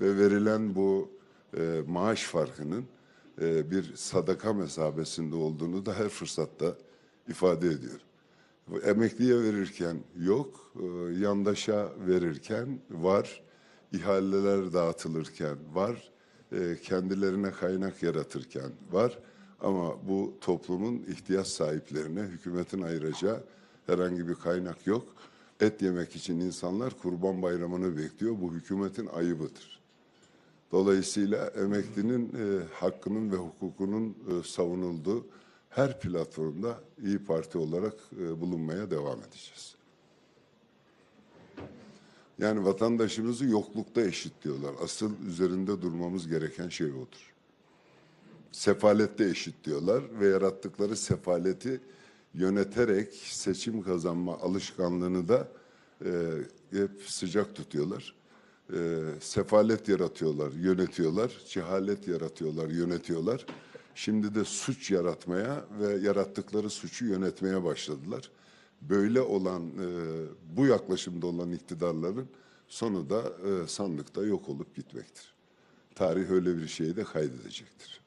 ve verilen bu e, maaş farkının e, bir sadaka mesabesinde olduğunu da her fırsatta ifade ediyorum. Emekliye verirken yok, e, yandaşa verirken var, ihaleler dağıtılırken var, e, kendilerine kaynak yaratırken var. Ama bu toplumun ihtiyaç sahiplerine hükümetin ayıracağı herhangi bir kaynak yok. Et yemek için insanlar kurban bayramını bekliyor. Bu hükümetin ayıbıdır. Dolayısıyla emeklinin e, hakkının ve hukukunun e, savunulduğu her platformda İyi Parti olarak e, bulunmaya devam edeceğiz. Yani vatandaşımızı yoklukta eşitliyorlar. Asıl üzerinde durmamız gereken şey odur. Sefalette eşitliyorlar ve yarattıkları sefaleti yöneterek seçim kazanma alışkanlığını da e, hep sıcak tutuyorlar. E, sefalet yaratıyorlar, yönetiyorlar. Cehalet yaratıyorlar, yönetiyorlar. Şimdi de suç yaratmaya ve yarattıkları suçu yönetmeye başladılar. Böyle olan, e, bu yaklaşımda olan iktidarların sonu da e, sandıkta yok olup gitmektir. Tarih öyle bir şeyi de kaydedecektir.